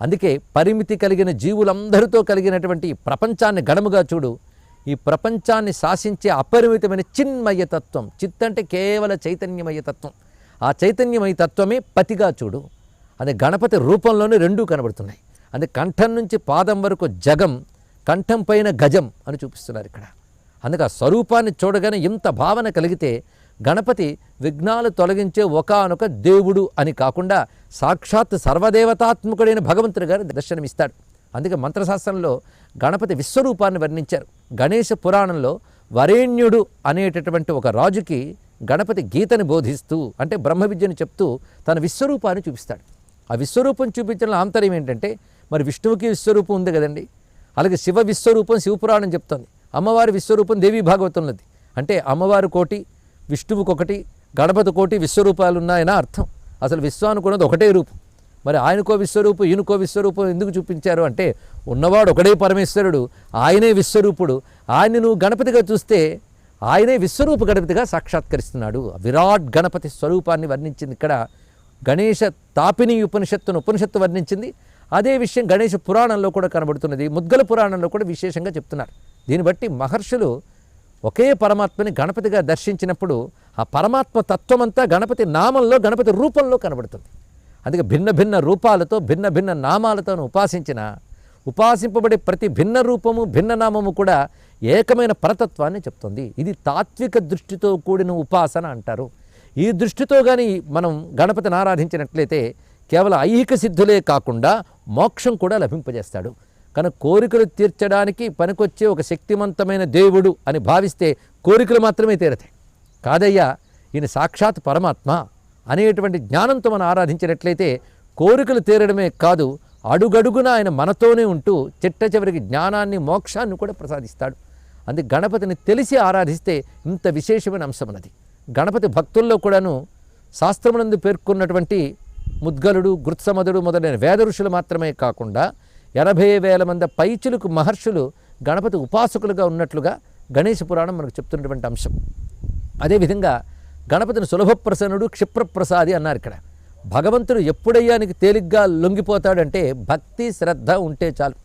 అందుకే పరిమితి కలిగిన జీవులందరితో కలిగినటువంటి ఈ ప్రపంచాన్ని గణముగా చూడు. ఈ ప్రపంచాన్ని శాసించే అపరిమితమైన చిన్మయ తత్వం చిత్ అంటే కేవల చైతన్యమయ తత్వం. ఆ చైతన్యమయ తత్వమే పతిగా చూడు. అది గణపతి రూపంలోనే రెండూ కనబడుతున్నాయి. అది కంఠం నుంచి పాదం వరకు జగం కంఠం పైన గజం అని చూపిస్తున్నారు ఇక్కడ. అందుకే ఆ స్వరూపాన్ని చూడగానే ఇంత భావన కలిగితే గణపతి విఘ్నాలు తొలగించే ఒకానొక దేవుడు అని కాకుండా సాక్షాత్ సర్వదేవతాత్మకుడైన భగవంతుడు గారు దర్శనమిస్తాడు. అందుకే మంత్రశాస్త్రంలో గణపతి విశ్వరూపాన్ని వర్ణించారు. గణేష పురాణంలో వరేణ్యుడు అనేటటువంటి ఒక రాజుకి గణపతి గీతని బోధిస్తూ అంటే బ్రహ్మ విద్యను చెప్తూ తన విశ్వరూపాన్ని చూపిస్తాడు. ఆ విశ్వరూపం చూపించడం ఆంతర్యం ఏంటంటే మరి విష్ణువుకి విశ్వరూపం ఉంది కదండి. అలాగే శివ విశ్వరూపం శివపురాణం చెప్తోంది. అమ్మవారి విశ్వరూపం దేవీ భాగవతంలోది. అంటే అమ్మవారు కోటి విష్ణువుకి ఒకటి గణపతి కోటి విశ్వరూపాలు ఉన్నాయని అర్థం. అసలు విశ్వానికి ఉన్నది ఒకటే రూపం. మరి ఆయనకో విశ్వరూపం ఈయనకో విశ్వరూపం ఎందుకు చూపించారు అంటే ఉన్నవాడు ఒకడే పరమేశ్వరుడు ఆయనే విశ్వరూపుడు. ఆయన్ని నువ్వు గణపతిగా చూస్తే ఆయనే విశ్వరూప గణపతిగా సాక్షాత్కరిస్తున్నాడు. విరాట్ గణపతి స్వరూపాన్ని వర్ణించింది ఇక్కడ. గణేష తాపిని ఉపనిషత్తును ఉపనిషత్తు వర్ణించింది. అదే విషయం గణేష పురాణంలో కూడా కనబడుతున్నది. ముద్గల పురాణంలో కూడా విశేషంగా చెప్తున్నారు. దీన్ని బట్టి మహర్షులు ఒకే పరమాత్మని గణపతిగా దర్శించినప్పుడు ఆ పరమాత్మ తత్వమంతా గణపతి నామంలో గణపతి రూపంలో కనబడుతుంది. అందుకే భిన్న భిన్న రూపాలతో భిన్న భిన్న నామాలతో ఉపాసించిన ఉపాసింపబడే ప్రతి భిన్న రూపము భిన్న నామము కూడా ఏకమైన పరతత్వాన్ని చెప్తుంది. ఇది తాత్విక దృష్టితో కూడిన ఉపాసన అంటారు. ఈ దృష్టితో కానీ మనం గణపతిని ఆరాధించినట్లయితే కేవలం ఐహిక సిద్ధులే కాకుండా మోక్షం కూడా లభింపజేస్తాడు. కనుక కోరికలు తీర్చడానికి పనికొచ్చే ఒక శక్తివంతమైన దేవుడు అని భావిస్తే కోరికలు మాత్రమే తీరతాయి. కాదయ్యా ఈయన సాక్షాత్ పరమాత్మ అనేటువంటి జ్ఞానంతో మనం ఆరాధించినట్లయితే కోరికలు తీరడమే కాదు అడుగడుగున ఆయన మనతోనే ఉంటూ చిట్ట చివరికి జ్ఞానాన్ని మోక్షాన్ని కూడా ప్రసాదిస్తాడు. అందుకే గణపతిని తెలిసి ఆరాధిస్తే ఇంత విశేషమైన అంశం ఉన్నది గణపతి భక్తుల్లో కూడాను శాస్త్రమునందు పేర్కొన్నటువంటి ముద్గలుడు గృత్సమదుడు మొదలైన వేద ఋషులు మాత్రమే కాకుండా ఎనభై వేల మంది పైచులకు మహర్షులు గణపతి ఉపాసకులుగా ఉన్నట్లుగా గణేష పురాణం మనకు చెప్తున్నటువంటి అంశం. అదేవిధంగా గణపతిని సులభప్రసన్నుడు క్షిప్రప్రసాది అన్నారు ఇక్కడ. భగవంతుడు ఎప్పుడయ్యానికి తేలిగ్గా లొంగిపోతాడంటే భక్తి శ్రద్ధ ఉంటే చాలు.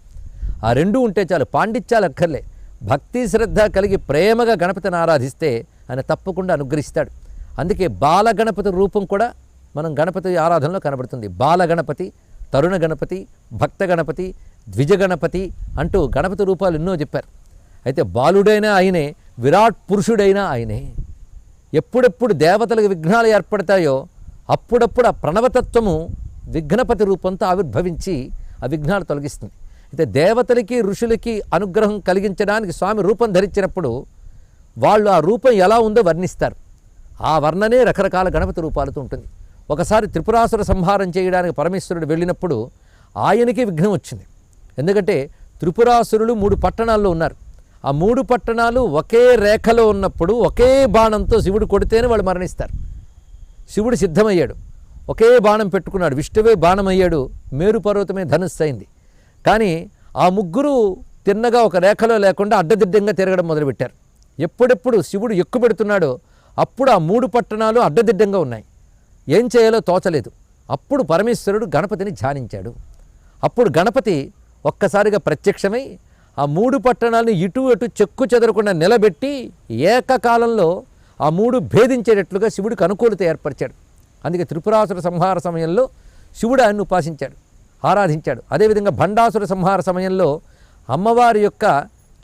ఆ రెండు ఉంటే చాలు. పాండిత్యాలు అక్కర్లే భక్తి శ్రద్ధ కలిగి ప్రేమగా గణపతిని ఆరాధిస్తే ఆయన తప్పకుండా అనుగ్రహిస్తాడు. అందుకే బాలగణపతి రూపం కూడా మనం గణపతి ఆరాధనలో కనబడుతుంది. బాలగణపతి తరుణ గణపతి భక్త గణపతి ద్విజ గణపతి అంటూ గణపతి రూపాలు ఎన్నో చెప్పారు. అయితే బాలుడైనా ఆయనే విరాట్ పురుషుడైనా ఆయనే. ఎప్పుడెప్పుడు దేవతలకు విఘ్నాలు ఏర్పడతాయో అప్పుడప్పుడు ఆ ప్రణవతత్వము విఘ్నపతి రూపంతో ఆవిర్భవించి ఆ విఘ్నాలు తొలగిస్తుంది. అయితే దేవతలకి ఋషులకి అనుగ్రహం కలిగించడానికి స్వామి రూపం ధరించినప్పుడు వాళ్ళు ఆ రూపం ఎలా ఉందో వర్ణిస్తారు. ఆ వర్ణనే రకరకాల గణపతి రూపాలతో ఉంటుంది. ఒకసారి త్రిపురాసుర సంహారం చేయడానికి పరమేశ్వరుడు వెళ్ళినప్పుడు ఆయనకి విఘ్నం వచ్చింది. ఎందుకంటే త్రిపురాసురులు మూడు పట్టణాల్లో ఉన్నారు. ఆ మూడు పట్టణాలు ఒకే రేఖలో ఉన్నప్పుడు ఒకే బాణంతో శివుడు కొడితేనే వాళ్ళు మరణిస్తారు. శివుడు సిద్ధమయ్యాడు. ఒకే బాణం పెట్టుకున్నాడు. విష్ణువే బాణం అయ్యాడు మేరు పర్వతమే ధనుస్సు అయింది. కానీ ఆ ముగ్గురు తిన్నగా ఒక రేఖలో లేకుండా అడ్డదిడ్డంగా తిరగడం మొదలుపెట్టారు. ఎప్పుడెప్పుడు శివుడు ఎక్కువ పెడుతున్నాడో అప్పుడు ఆ మూడు పట్టణాలు అడ్డదిడ్డంగా ఉన్నాయి. ఏం చేయాలో తోచలేదు. అప్పుడు పరమేశ్వరుడు గణపతిని ధ్యానించాడు. అప్పుడు గణపతి ఒక్కసారిగా ప్రత్యక్షమై ఆ మూడు పట్టణాలను ఇటు అటు చెక్కు చెదరకుండా నిలబెట్టి ఏకకాలంలో ఆ మూడు భేదించేటట్లుగా శివుడికి అనుకూలత ఏర్పరిచాడు. అందుకే త్రిపురాసుర సంహార సమయంలో శివుడు ఆయన్ని ఉపాసించాడు ఆరాధించాడు. అదేవిధంగా భండాసుర సంహార సమయంలో అమ్మవారి యొక్క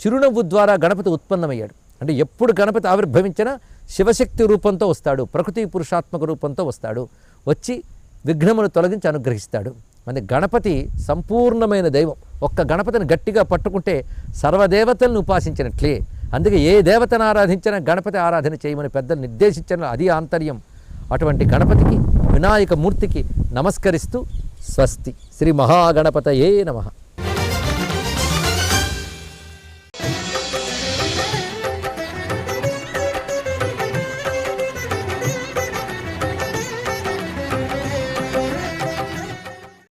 చిరునవ్వు ద్వారా గణపతి ఉత్పన్నమయ్యాడు. అంటే ఎప్పుడు గణపతి ఆవిర్భవించినా శివశక్తి రూపంతో వస్తాడు ప్రకృతి పురుషాత్మక రూపంతో వస్తాడు వచ్చి విఘ్నమును తొలగించి అనుగ్రహిస్తాడు. అంటే గణపతి సంపూర్ణమైన దైవం. ఒక్క గణపతిని గట్టిగా పట్టుకుంటే సర్వదేవతలను ఉపాసించినట్లే. అందుకే ఏ దేవతను ఆరాధించినా గణపతి ఆరాధన చేయమని పెద్దలు నిర్దేశించిన అది ఆంతర్యం. అటువంటి గణపతికి వినాయక మూర్తికి నమస్కరిస్తూ స్వస్తి. శ్రీ మహాగణపతయే నమః.